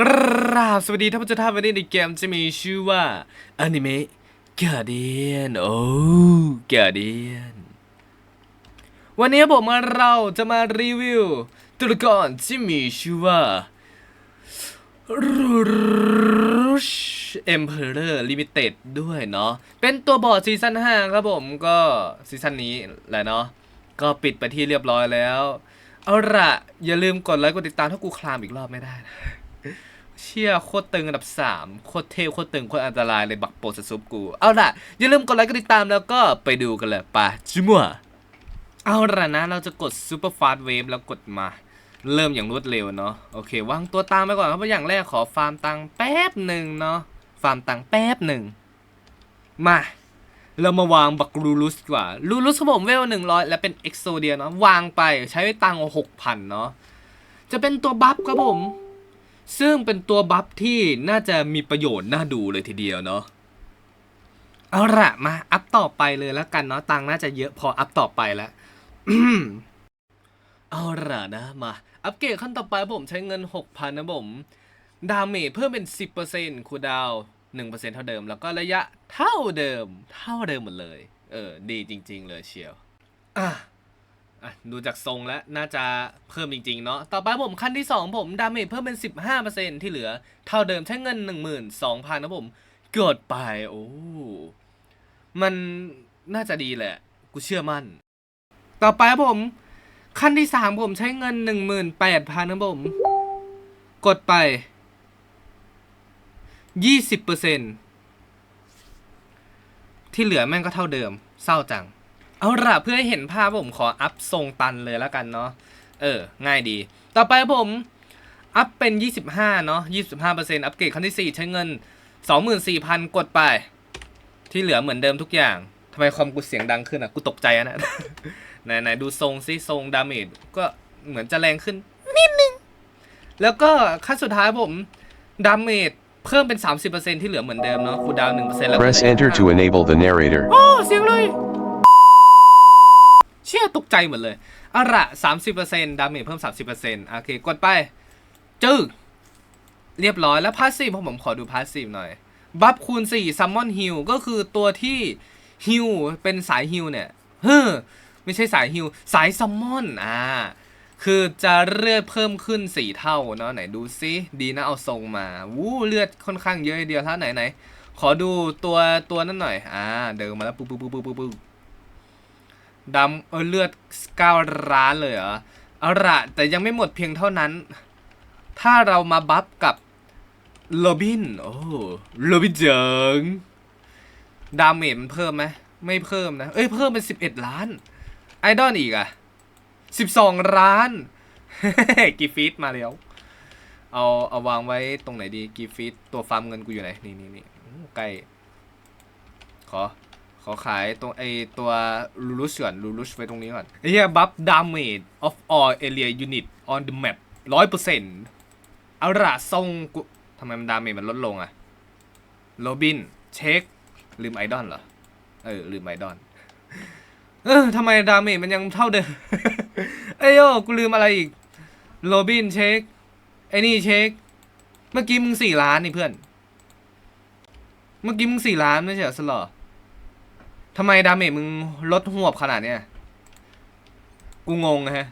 กราบสวัสดีท่านผู้ชมท่านวันนี้ในเกมจะมีชื่อว่าอนิเมะกาเดียนโอ้กาเดียนวันนี้ผมเราจะมารีวิวตัวละครที่มีชื่อว่ารูชเอ็มเพอเรอร์ลิมิเต็ดด้วยเนาะเป็นตัวบอร์ดซีซั่น5ครับผมก็ซีซั่นนี้แหละเนาะก็ปิดไปที่เรียบร้อยแล้ว เอาละอย่าลืมกดไลค์กดติดตามถ้ากูคลามอีกรอบไม่ได้นะ เชี่ยโคตรตึงอันดับ 3 โคตรเท่โคตรตึง โคตรอันตรายเลยบักโปสซุปกู เอาล่ะ อย่าลืมกดไลค์กดติดตามแล้วก็ไปดูกันเลยไปจิมัวเอาล่ะนะ เราจะกดซูเปอร์ฟาสต์เวฟแล้วกดมา เริ่มอย่างรวดเร็วเนาะโอเควางตัวตามไปก่อนครับเพราะอย่างแรกขอฟาร์มตังแป๊บหนึ่งเนาะฟาร์มตังแป๊บหนึ่งมา เรามาวางบักลูลุสกว่าลูลุสครับผมเวลหนึ่งร้อยและเป็นเอ็กโซเดียเนาะวางไปใช้ตังหกพันเนาะจะเป็นตัวบัฟครับผม ซึ่งเป็นตัวบัฟที่น่าจะมีประโยชน์น่าดูเลยทีเดียวเนาะเอาละมาอัพต่อไปเลยแล้วกันเนาะตังน่าจะเยอะพออัพต่อไปแล้วเอาละนะมาอัปเกรดขั้นต่อไปผมใช้เงิน 6,000 นะผม ดาเมจเพิ่มเป็น 10%คูดาวน์1%เท่าเดิม แล้วก็ระยะเท่าเดิม เท่าเดิมหมดเลย เออ ดีจริง ๆ เลยเชียว อะ อะดูจากทรงแล้วน่าจะเพิ่มจริงๆเนาะต่อไปผมขั้นที่ 2 ผมดาเมจเพิ่มเป็น 15%ที่เหลือ เท่าเดิมใช้เงิน 12,000นะผมกดไปโอ้มันน่าจะดีแหละ กูเชื่อมั่น ต่อไปครับผมขั้นที่ 3 ผมใช้เงิน 18,000นะผม กดไป 20%ที่เหลือแม่งก็เท่าเดิม เศร้าจัง เอาล่ะเพื่อให้เห็นภาพผมขออัพทรงตันเลยแล้วกันเนาะ เออ ง่ายดี ต่อไปผมอัพเป็น 25 เนาะ 25%อัพเกรดขั้นที่ 4 ใช้เงิน 24,000 กดไป ที่เหลือเหมือนเดิมทุกอย่างทำไมคอมกูเสียงดังขึ้นอะ กูตกใจอะนะไหนไหนดูทรงซิทรงดาเมจก็เหมือนจะแรงขึ้นนิดนึง แล้วก็ขั้นสุดท้ายผมดาเมจเพิ่มเป็น 30%ที่เหลือเหมือนเดิมเนาะคูลดาวน์1%แล้วก็ Press enter to enable the narrator. โอ้เสียงเลยเชี่ย ตกใจหมดเลยอาละสามสิบเปอร์เซ็นต์ดาเมจเพิ่มสามสิบเปอร์เซ็นต์โอเค กดไป จึ๊กเรียบร้อยแล้วพาสซีฟผมขอดูพาสซีฟหน่อย บัฟคูณสี่ซัมมอนฮิลก็คือตัวที่ฮิลเป็นสายฮิลเนี่ยเฮ้อไม่ใช่สายฮิลสายซัมมอนอ่าคือจะเลือดเพิ่มขึ้นสี่เท่าเนาะไหนดูซิดีนะเอาทรงมา วู้เลือดค่อนข้างเยอะเดียวเท่าไหนไหน ขอดูตัวตัวนั้นหน่อย อ่า เดินมาแล้วปุ๊บปุ๊บปุ๊บปุ๊บปุ๊บ ดำเออเลือดเก้าร้านเลยเหรอเอาละแต่ยังไม่หมดเพียงเท่านั้น ถ้าเรามาบัฟกับโรบิน โอ้โรบินเจิงดาเมจมันเพิ่มไหมไม่เพิ่มนะ เอ้ย เพิ่มเป็นสิบเอ็ดล้าน ไอดอลอีกอะสิบสองล้าน กีฟีดมาแล้ว เอาเอาวางไว้ตรงไหนดีกีฟีดตัวฟาร์มเงินกูอยู่ไหน นี่นี่นี่ใกล้ ขอ ขอขายตรงไอตัวลูลุชก่อนลูลุชไว้ตรงนี้ก่อนไอ้เหี้ยบัฟดาเมจ of all area unit on the map ร้อยเปอร์เซ็นต์เอาละทรงกูทำไมมันดาเมจมันลดลงอะโรบิน เช็ค ลืมไอดอลเหรอ เออ ลืมไอดอลเออทำไมดาเมจมันยังเท่าเดิม เอ้ยโยกูลืมอะไรอีกโรบินเช็ค ไอ้นี่เช็ค เมื่อกี้มึงสี่ล้านนี่เพื่อน เมื่อกี้มึงสี่ล้านไม่ใช่เหรอสลอ ทำไมดาเมจมึงลดหวบขนาดเนี้ย กูงงนะฮะ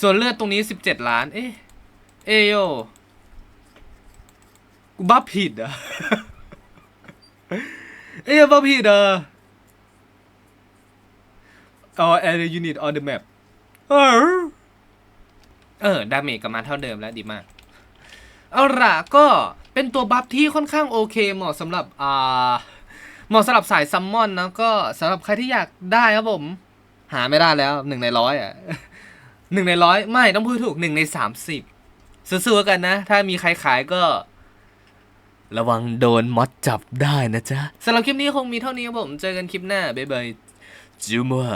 ส่วนเลือดตรงนี้สิบเจ็ดล้าน เอ๊ะ เอโย กูบัฟผิดเหรอะเอ้ยบัฟผิดเหรอ all area unit on the map เออเออ ดาเมจกลับมาเท่าเดิมแล้วดีมาก เอาล่ะก็เป็นตัวบัฟที่ค่อนข้างโอเคเหมาะสำหรับ อ่า เหมาะสำหรับสายซัมมอนนะก็สำหรับใครที่อยากได้ครับผม หาไม่ได้แล้วหนึ่งในร้อยอะหนึ่งในร้อยไม่ต้องพูดถูกหนึ่งในสามสิบซื้อๆกันนะ ถ้ามีใครขายก็ ระวังโดนมอดจับได้นะจ๊ะสำหรับคลิปนี้คงมีเท่านี้ครับผม เจอกันคลิปหน้า บ๊ายบายจูมัว